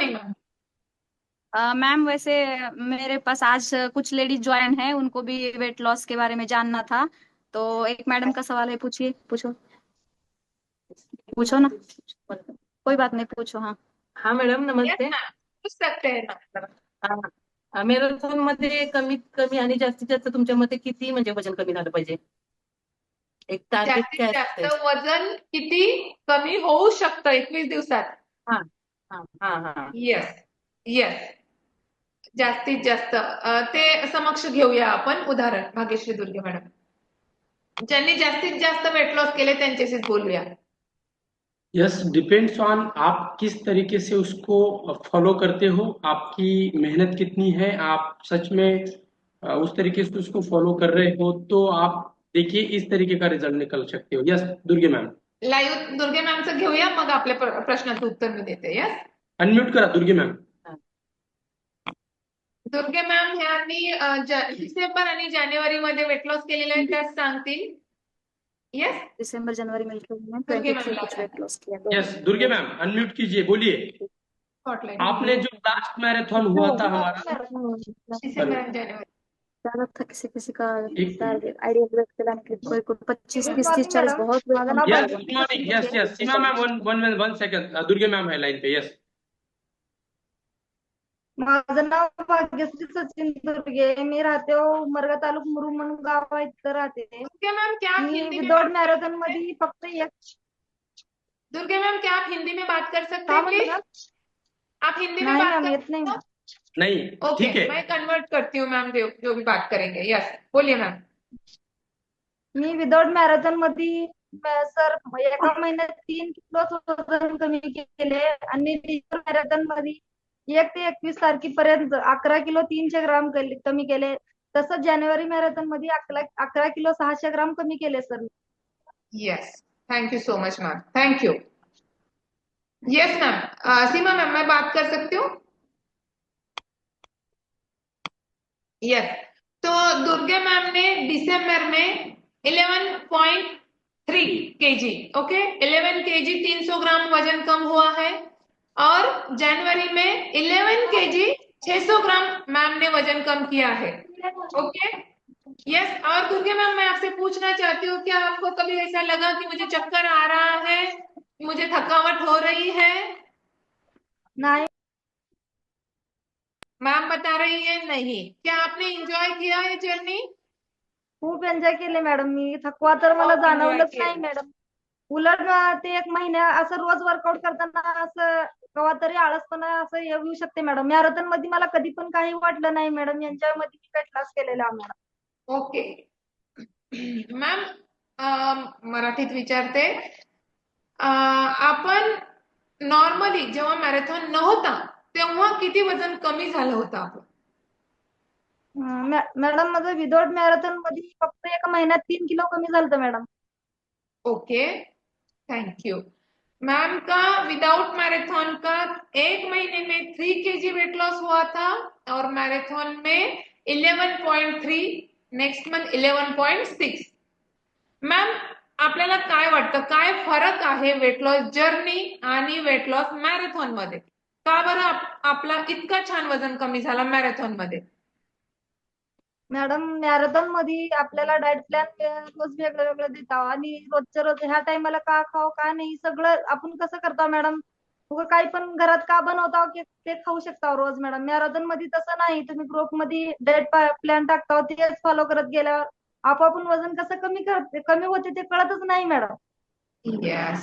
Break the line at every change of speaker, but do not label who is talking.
Morning ma'am
ma'am वैसे मेरे पास आज कुछ लेडीज़ ज्वाइन है उनको भी वेट लॉस के बारे में जानना था। तो एक मैडम का सवाल है पूछिए पूछो। पूछो ना। कोई बात नहीं पूछो हाँ।
हा मॅडम नमस्ते।
पूछ सकते हैं मैम।
हा मॅरेथॉन मध्ये कमीत कमी आणि जास्तीत जास्त तुमच्या मते किती म्हणजे वज़न कमी झालं पाहिजे? एक टार्गेट
जास्तीत
काय
जास्त
असते
वज़न किती कमी होऊ शकतं एकवीस दिवसात?
हा हा हा.
येस येस जास्तीत जास्त ते समक्ष घेऊया आपण उदाहरण भाग्यश्री दुर्गे मॅडम. ज्यांनी जास्तीत जास्त वेट लॉस केले त्यांच्याशीच बोलूया.
यस डिपेंड्स ऑन आप किस तरीके से उसको फॉलो करते हो आपकी मेहनत कितनी है आप सच में उस तरीके से उसको फॉलो कर रहे हो तो आप देखिए इस तरीके का रिज़ल्ट निकल सकते हो। Yes Durge ma'am.
Live Durge मॅमचं घेऊया मग आपल्या प्र- प्रश्नाचं उत्तर मी देते यस
अनम्यूट करा दुर्गे मैम
दुर्गे मॅम ह्यांनी डिसेंबर आणि जानेवारी मध्ये वेट लॉस केलेलं आहे सांगतील. येस
दिसंबर जनवरी
Durge ma'am
yes Durge ma'am unmute कीजिए बोलिए. आपने जो लास्ट मैराथन हुआ था हमारा।
डिसेंबर आणि जानेवारी.
ज़्यादा था किसी किसी का आइडिया वेट कराने के कोई कोई पच्चीस तीस तीस चालीस बहुत
yes yes yes Seema ma'am one one one second Durge ma'am है लाइन पे यस
माझं नाव भाग्यश्री सचिन दुर्गे मी राहते हो उमरगा तालुक मुरुम म्हणून गाव तिथं राहते।
दुर्गे मैम क्या
मी
हिंदी में बात-
मॅरेथॉन मध्ये फक्त एक
दुर्गे मैम क्या आप हिंदी में बात कर सकते हैं? आप हिंदी में बात कर
नाही. मॅम.
नहीं
ओके
ठीक है।
मैं कन्वर्ट करती हूँ मैम जो जो भी बात करेंगे। यस बोलिए मैम
मी विदाउट मॅरेथॉन मध्ये सर एका महिन्यात तीन किलो वज़न कमी केले आणि मॅरेथॉन मध्ये एक ते एकवीस तारखेपर्यंत अकरा किलो तीनशे ग्राम कमी केले. तसंच जानेवारी मॅरेथॉन मध्ये अकरा अकरा किलो सहाशे ग्राम कमी केले sir.
Yes thank you so much ma'am thank you yes ma'am Seema ma'am मैं बात कर सकती हूँ? यस तो दुर्गे मैम ने दिसंबर में 11.3 केजी ओके 11 केजी 300 ग्राम वज़न कम हुआ है। और जनवरी में 11 केजी 600 ग्राम मैम ने वज़न कम किया है ओके यस और दुर्गे मैम मैं आपसे पूछना चाहती हूँ क्या आपको कभी ऐसा लगा कि मुझे चक्कर आ रहा है मुझे थकावट हो रही है?
नाही।
है नहीं। क्या आपने एंजॉय किया ये जर्नी
खूप एन्जॉय केले मॅडम मी. थकवा तर मला
खूप enjoy
जाणवलंच
केलं.
नाही मॅडम उलट अं, ते एक महिन्या असं रोज वर्कआउट करताना असं केव्हा तरी आळसपणा असं येऊ शकते मॅडम मॅरेथॉनमध्ये मला कधी पण काही वाटलं नाही मॅडम एन्जॉयमध्ये मी वेट लॉस केलेला मॅडम
ओके मॅम मराठीत विचारते. अं, आपण नॉर्मली जेव्हा मॅरेथॉन नव्हता तेव्हा किती वजन कमी झालं होतं आपलं
मॅडम माझं विदाउट मॅरेथॉन मध्ये फक्त एका महिन्यात तीन किलो कमी झालं मॅडम.
ओके. यू. मैम का विदाउट मैराथन का एक महीने में थ्री केजी वेट लॉस हुआ था और मैराथन में 11.3 नेक्स्ट मंथ 11.6 मॅम, आपल्याला काय वाटतं? काय फरक आहे वेट लॉस जर्नी आणि वेट लॉस मॅरेथॉन मध्ये? का बरं आप- आपला इतका छान वज़न कमी झाला मॅरेथॉन मध्ये?
मॅडम मॅरेथॉनमध्ये आपल्याला डाएट प्लॅन रोज वेगळं वेगळं देतात आणि रोजच्या रोज ह्या टायमाला का खाऊ का नाही सगळं आपण कसं करतो मॅडम? उगा काही पण घरात का बनवता की ते खाऊ शकता रोज मॅडम. मॅरेथॉनमध्ये तसं नाही. तुम्ही ग्रुपमध्ये डाएट प्लॅन टाकता तेच फॉलो करत गेल्यावर आपोआप वजन कसं कमी करते कमी होते ते कळतच नाही मॅडम.